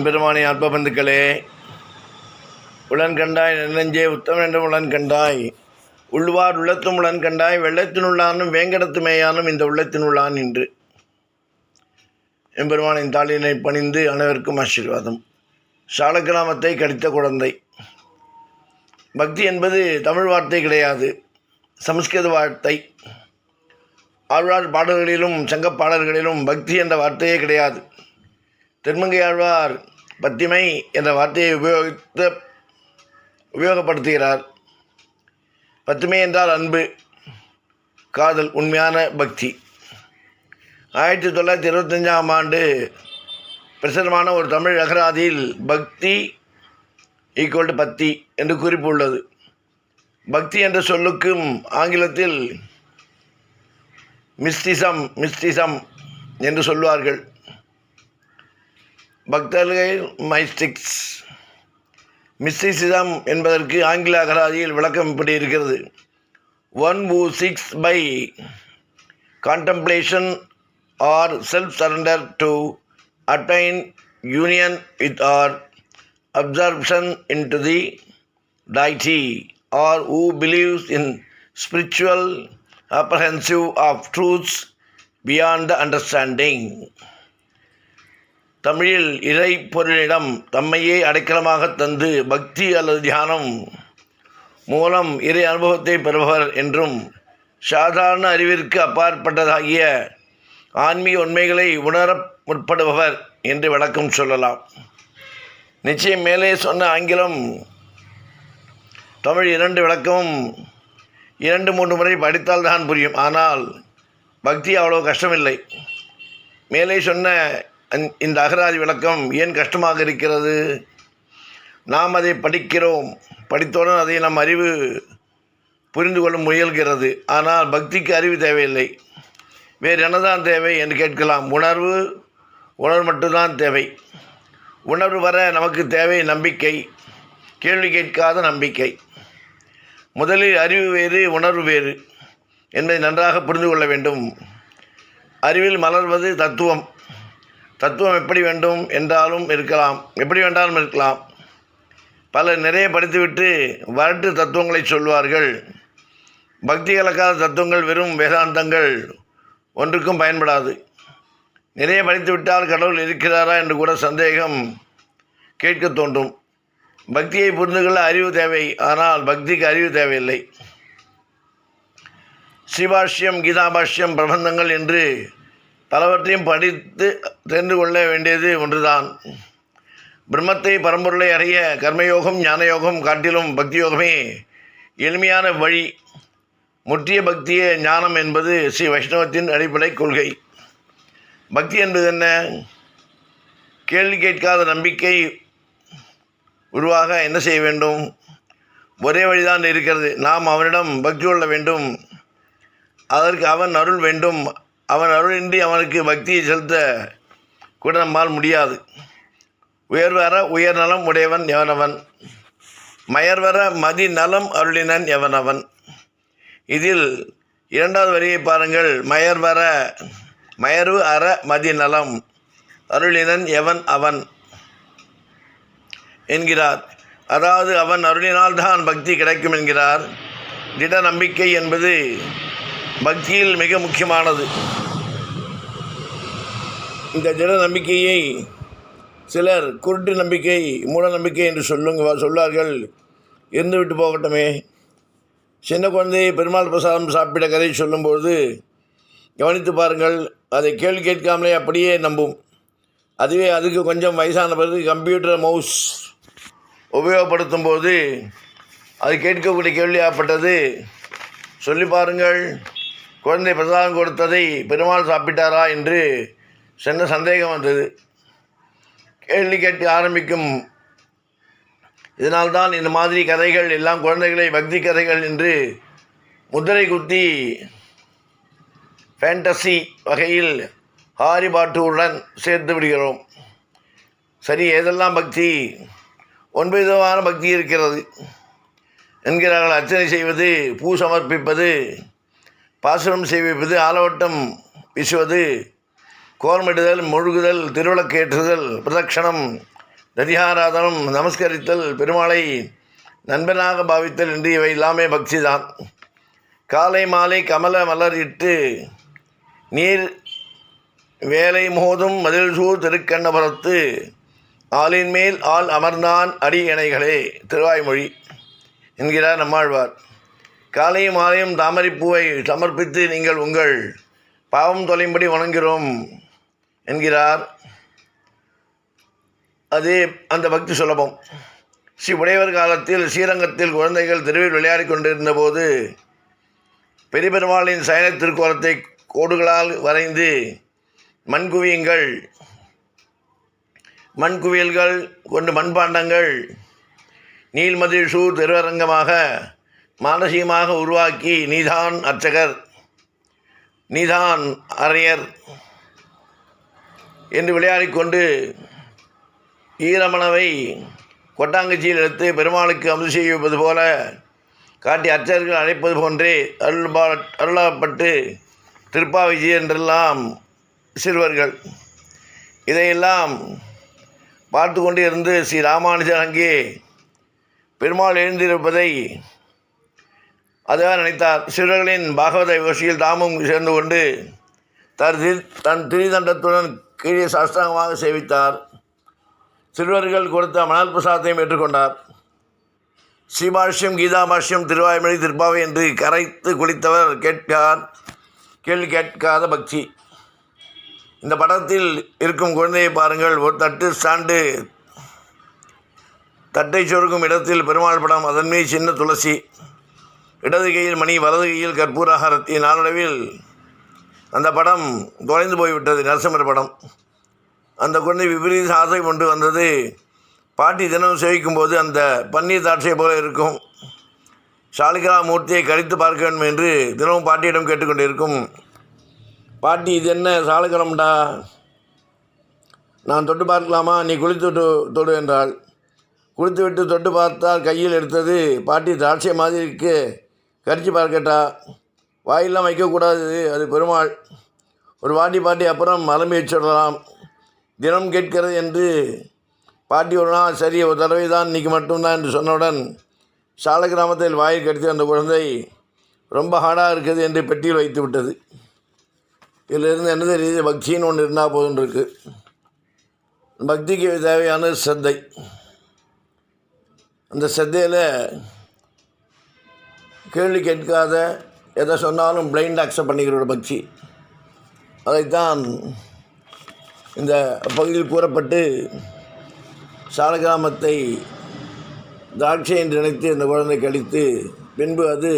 பெருமானி அற்பபந்துக்களே உடன் கண்டாய் நெஞ்சே உத்தமன் என்றும் உடன் கண்டாய் உள்ளுவார் உள்ளத்தும் உடன் கண்டாய் வெள்ளத்தினுள்ளானும் வேங்கடத்து மேயானும் இந்த உள்ளத்தினுள்ளான் என்று எம்பெருமானின் தாளினை பணிந்து அனைவருக்கும் ஆசீர்வாதம். சாலக்கிராமத்தை கடித்த குழந்தை. பக்தி என்பது தமிழ் வார்த்தை கிடையாது சமஸ்கிருத வார்த்தை. ஆழ்வார் பாடல்களிலும் சங்க பாடல்களிலும் பக்தி என்ற வார்த்தையே கிடையாது. தென்மங்கையாழ்வார் பத்திமை என்ற வார்த்தையை உபயோகித்த உபயோகப்படுத்துகிறார். பத்திமை என்றால் அன்பு காதல் உண்மையான பக்தி. ஆயிரத்தி தொள்ளாயிரத்தி இருபத்தஞ்சாம் ஆண்டு பிரசுரமான ஒரு தமிழ் அகராதியில் பக்தி ஈக்குவல் டு பத்தி என்று குறிப்பு உள்ளது பக்தி என்ற சொல்லுக்கும் ஆங்கிலத்தில் மிஸ்டிசம் மிஸ்டிசம் என்று சொல்வார்கள். பக்தர்கள் மைஸ்டிக்ஸ் மிஸ்டிசிசம் என்பதற்கு ஆங்கில அகராதியில் விளக்கம் இப்படி இருக்கிறது one who seeks by contemplation or self surrender to attain union with or absorption into the deity or who believes in spiritual apprehensive of truths beyond the understanding தமிழில் இறை பொருளிடம் தம்மையே அடைக்கலமாக தந்து பக்தி அல்லது தியானம் மூலம் இறை அனுபவத்தை பெறுபவர் என்றும் சாதாரண அறிவிற்கு அப்பாற்பட்டதாகிய ஆன்மீக உண்மைகளை உணர முற்படுபவர் என்று விளக்கம் சொல்லலாம். நிச்சயம் மேலே சொன்ன ஆங்கிலம் தமிழ் இரண்டு விளக்கமும் இரண்டு மூன்று முறை படித்தால்தான் புரியும். ஆனால் பக்தி அவ்வளோ கஷ்டமில்லை. மேலே சொன்ன இந்த அகராதி விளக்கம் ஏன் கஷ்டமாக இருக்கிறது? நாம் அதை படிக்கிறோம். படித்தவுடன் அதை நம் அறிவு புரிந்து கொள்ள முயல்கிறது. ஆனால் பக்திக்கு அறிவு தேவையில்லை. வேறு என்னதான் தேவை என்று கேட்கலாம். உணர்வு உணர்வு மட்டும்தான் தேவை. உணர்வு வர நமக்கு தேவை நம்பிக்கை. கேள்வி கேட்காத நம்பிக்கை. முதலில் அறிவு வேறு உணர்வு வேறு என்பதை நன்றாக புரிந்து கொள்ள வேண்டும். அறிவில் மலர்வது தத்துவம். தத்துவம் எப்படி வேண்டும் என்றாலும் இருக்கலாம். எப்படி வேண்டாலும் இருக்கலாம். பலர் நிறைய படித்துவிட்டு வரட்டு தத்துவங்களை சொல்வார்கள். பக்தி கலக்காத தத்துவங்கள் வெறும் வேதாந்தங்கள் ஒன்றுக்கும் பயன்படாது. நிறைய படித்துவிட்டால் கடவுள் இருக்கிறாரா என்று கூட சந்தேகம் கேட்க தோன்றும். பக்தியை புரிந்து கொள்ள அறிவு தேவை. ஆனால் பக்திக்கு அறிவு தேவையில்லை. சிவாஷ்யம் கீதாபாஷ்யம் பிரபந்தங்கள் என்று பலவற்றையும் படித்து தெரிந்து கொள்ள வேண்டியது ஒன்றுதான். பிரம்மத்தை பரம்பொருளை அறிய கர்மயோகம் ஞானயோகம் காட்டிலும் பக்தி யோகமே எளிமையான வழி. முற்றிய பக்தியே ஞானம் என்பது ஸ்ரீ வைஷ்ணவத்தின் அடிப்படை கொள்கை. பக்தி என்பது என்ன? கேள்வி கேட்காத நம்பிக்கை உருவாக என்ன செய்ய வேண்டும்? ஒரே வழிதான் இருக்கிறது. நாம் அவனிடம் பக்தி கொள்ள வேண்டும். அதற்கு அவன் அருள் வேண்டும். அவன் அருளின்றி அவனுக்கு பக்தியை செலுத்த கூட நம்மால் முடியாது. உயர்வர உயர்நலம் உடையவன் எவனவன்? மயர்வர மதி நலம் அருளினன் எவனவன்? இதில் இரண்டாவது வரியை பாருங்கள். மயர்வர மயர்வு அற மதி நலம் அருளினன் எவன் அவன்? என்கிறார். அதாவது அவன் அருளினால்தான் பக்தி கிடைக்கும் என்கிறார். திட நம்பிக்கை என்பது பக்தியில் மிக முக்கியமானது. இந்த திட நம்பிக்கையை சிலர் குருட்டு நம்பிக்கை மூட நம்பிக்கை என்று சொல்லுங்க சொல்வார்கள். இருந்து விட்டு போகட்டுமே. சின்ன குழந்தையை பெருமாள் பிரசாதம் சாப்பிட கதை சொல்லும்போது கவனித்து பாருங்கள் அதை கேள்வி கேட்காமலே அப்படியே நம்பும். அதுவே அதுக்கு கொஞ்சம் வயசான பிறகு கம்ப்யூட்டர் மவுஸ் உபயோகப்படுத்தும் போது அது கேட்கக்கூடிய கேள்வியாகப்பட்டது சொல்லி பாருங்கள். குழந்தை பிரசாதம் கொடுத்ததை பெருமாள் சாப்பிட்டாரா என்று சென்ற சந்தேகம் வந்தது. கேள்வி கேட்டு ஆரம்பிக்கும் இதனால்தான் இந்த மாதிரி கதைகள் எல்லாம் குழந்தைகளை பக்தி கதைகள் என்று முத்திரை குத்தி ஃபேண்டசி வகையில் ஹாரி பாட்டுவுடன் சேர்த்து விடுகிறோம். சரி ஏதெல்லாம் பக்தி? ஒன்பது விதமான பக்தி இருக்கிறது. என்கிறார்கள் அர்ச்சனை செய்வது பூ சமர்ப்பிப்பது பாசுரம் சேவிப்பது ஆலவட்டம் வீசுவது கோர்மிடுதல் முழுகுதல் திருவிளக்கேற்றுதல் பிரதட்சணம் நதிகாராதனம் நமஸ்கரித்தல் பெருமாளை நண்பனாக பாவித்தல் என்று இவை எல்லாமே பக்திதான். காலை மாலை கமல மலர் இட்டு நீர் வேலை மோதும் மதில் திருக்கண்ணபுரத்து ஆளின் மேல் ஆள் அமர்ந்தான் அடி இணைகளே திருவாய்மொழி என்கிறார் நம்மாழ்வார். காலையும் மாலையும் தாமரைப்பூவை சமர்ப்பித்து நீங்கள் உங்கள் பாவம் தொலையும்படி வணங்குகிறோம் என்கிறார். அதே அந்த பக்தி சுலபம். ஸ்ரீ உடையவர் காலத்தில் ஸ்ரீரங்கத்தில் குழந்தைகள் தெருவில் விளையாடி கொண்டிருந்த போது பெரிய பெருமாளின் சயன திருக்கோலத்தை கோடுகளால் வரைந்து மண்குவியங்கள் மண்குவியல்கள் கொண்டு மண்பாண்டங்கள் நீல்மதி ஷூ திருவரங்கமாக மானசீகமாக உருவாக்கி நீதான் அர்ச்சகர் நீதான் அரையர் என்று விளையாடிக்கொண்டு ஈரமணவை கொட்டாங்கச்சியில் எடுத்து பெருமாளுக்கு அமுது செய்வது போல காட்டி அர்ச்சகர்கள் அழைப்பது போன்றே அருள்பா அருளப்பட்டு திருப்பாவிஜி என்றெல்லாம் சிறுவர்கள். இதையெல்லாம் பார்த்து கொண்டு இருந்து ஸ்ரீ ராமானுஜர் அங்கே பெருமாள் எழுந்திருப்பதை அதுவாக நினைத்தார். சிறுவர்களின் பாகவத யோசியில் தாமும் சேர்ந்து கொண்டு தன் தன் திரிதண்டத்துடன் கீழே சாஸ்திரமாக சேவித்தார். சிறுவர்கள் கொடுத்த மணல் பிரசாதத்தையும் ஏற்றுக்கொண்டார். ஸ்ரீபாஷ்யம் கீதாபாஷ்யம் திருவாய்மொழி திருப்பாவை என்று கரைத்து குளித்தவர் கேட்கார் கேள்வி கேட்காத பக்தி. இந்த படத்தில் இருக்கும் குழந்தையை பாருங்கள். ஒரு தட்டு ஸ்டாண்டு தட்டை சொருக்கும் இடத்தில் பெருமாள் படம் அதன் மீது சின்ன துளசி. இடது கையில் மணி வலது கையில் கற்பூரஹாரத்தி நாளடைவில் அந்த படம் தொலைந்து போய்விட்டது. நரசிம்மர் படம். அந்த குழந்தை விபரீத ஆசை கொண்டு வந்தது. பாட்டி தினம் சேவிக்கும் போது அந்த பன்னீர் தாட்சியை போல இருக்கும். சாலிகரா மூர்த்தியை கழித்து பார்க்க வேண்டும் என்று தினமும் பாட்டியிடம் கேட்டுக்கொண்டிருக்கும். பாட்டி இது என்ன சாலகரம்டா நான் தொட்டு பார்க்கலாமா? நீ குளித்து தொடு என்றாள். குளித்து விட்டு தொட்டு பார்த்தால் கையில் எடுத்தது பாட்டி திராட்சை மாதிரி இருக்குது கரிச்சு பார்க்கட்டா வாயெல்லாம் வைக்கக்கூடாது அது பெருமாள். ஒரு வாட்டி பாட்டி அப்புறம் மலம்பி வச்சிடலாம் தினம் கேட்கிறது என்று பாட்டி ஒரு நாள் சரி ஒரு தடவை தான் இன்றைக்கி மட்டும்தான் என்று சொன்னவுடன் சால கிராமத்தில் வாயில் கடித்து அந்த குழந்தை ரொம்ப ஹார்டாக இருக்குது என்று பெட்டியில் வைத்து விட்டது. இதிலிருந்து என்ன தெரியுது? பக்தின்னு ஒன்று இருந்தால் போதும் இருக்கு. பக்திக்கு தேவையான சந்தை அந்த சந்தையில் கேள்வி கேட்காத எதை சொன்னாலும் பிளைண்ட் அக்செப்ட் பண்ணிக்கிற ஒரு பக்தி. அதைத்தான் இந்த பகுதியில் கூறப்பட்டு சாலகிராமத்தை திராட்சை என்று நினைத்து அந்த குழந்தை கழித்து பின்பு அது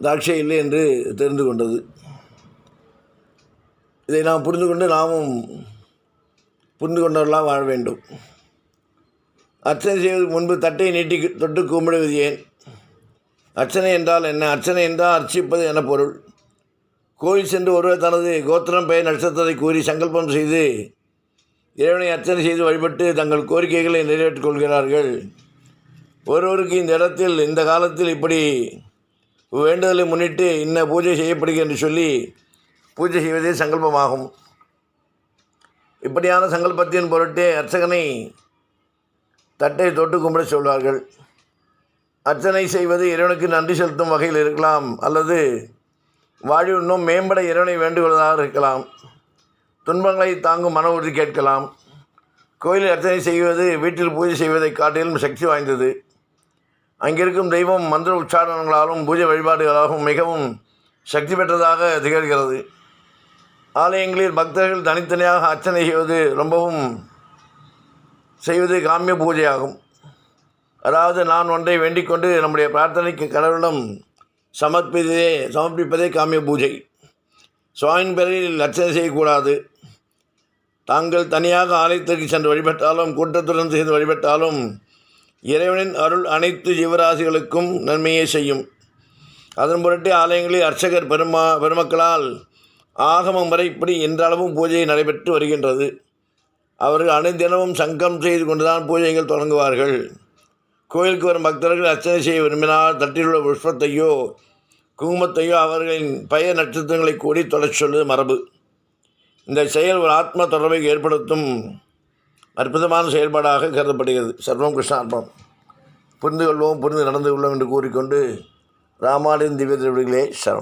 திராட்சை இல்லை என்று தெரிந்து கொண்டது. இதை நாம் புரிந்து கொண்டு நாமும் புரிந்து கொண்டவர்களாக வாழ வேண்டும். அர்ச்சனை செய்வதற்கு முன்பு தட்டை நீட்டி தொட்டு கும்பிடுவது ஏன்? அர்ச்சனை என்றால் என்ன? அர்ச்சனை என்றால் அர்ச்சிப்பது என பொருள். கோயில் சென்று ஒருவர் தனது கோத்திரம் பெயர் நட்சத்திரத்தை கூறி சங்கல்பம் செய்து இறைவனை அர்ச்சனை செய்து வழிபட்டு தங்கள் கோரிக்கைகளை நிறைவேற்றிக் கொள்கிறார்கள். ஒருவருக்கு இந்த இடத்தில் இந்த காலத்தில் இப்படி வேண்டுதலை முன்னிட்டு இன்ன பூஜை செய்யப்படுகிறது என்று சொல்லி பூஜை செய்வதே சங்கல்பமாகும். இப்படியான சங்கல்பத்தின் பொருட்டே அர்ச்சகனை தட்டை தொட்டு கும்பிட சொல்வார்கள். அர்ச்சனை செய்வது இறைவனுக்கு நன்றி செலுத்தும் வகையில் இருக்கலாம் அல்லது வாழ்வு இன்னும் மேம்பட இறைவனை வேண்டுகொள்வதாக இருக்கலாம். துன்பங்களை தாங்கும் மன உறுதி கேட்கலாம். கோயிலில் அர்ச்சனை செய்வது வீட்டில் பூஜை செய்வதை காட்டிலும் சக்தி வாய்ந்தது. அங்கிருக்கும் தெய்வம் மந்திர உச்சாரணங்களாலும் பூஜை வழிபாடுகளாகவும் மிகவும் சக்தி பெற்றதாக திகழ்கிறது. ஆலயங்களில் பக்தர்கள் தனித்தனியாக அர்ச்சனை செய்வது ரொம்பவும் செய்வது காமிய பூஜையாகும். அதாவது நான் ஒன்றை வேண்டிக் கொண்டு நம்முடைய பிரார்த்தனைக்கு கடவுளிடம் சமர்ப்பிப்பதே சமர்ப்பிப்பதே காமிய பூஜை. சுவாமியின் பேரில் அர்ச்சனை செய்யக்கூடாது. தாங்கள் தனியாக ஆலயத்திற்கு சென்று வழிபட்டாலும் கூட்டத்துடன் சேர்ந்து வழிபட்டாலும் இறைவனின் அருள் அனைத்து ஜீவராசிகளுக்கும் நன்மையே செய்யும். அதன் புரட்டி ஆலயங்களில் அர்ச்சகர் பெருமா பெருமக்களால் ஆகமம் வரை இப்படி என்றளவும் பூஜை நடைபெற்று வருகின்றது. அவர்கள் அனைத்தினமும் சங்கம் செய்து கொண்டுதான் பூஜைகள் தொடங்குவார்கள். கோயிலுக்கு வரும் பக்தர்கள் அர்ச்சனை செய்ய விரும்பினால் தட்டிலுள்ள புஷ்பத்தையோ குங்குமத்தையோ அவர்களின் பெயர் நட்சத்திரங்களை கூடி தொடச் சொல்வது மரபு. இந்த செயல் ஒரு ஆத்ம தொடர்பை ஏற்படுத்தும் அற்புதமான செயல்பாடாக கருதப்படுகிறது. சர்வம் கிருஷ்ணார்பம். புரிந்து கொள்வோம் புரிந்து நடந்து கொள்வோம் என்று கூறிக்கொண்டு ராமானுஜன் திவ்ய திருவிடிகளே சரணம்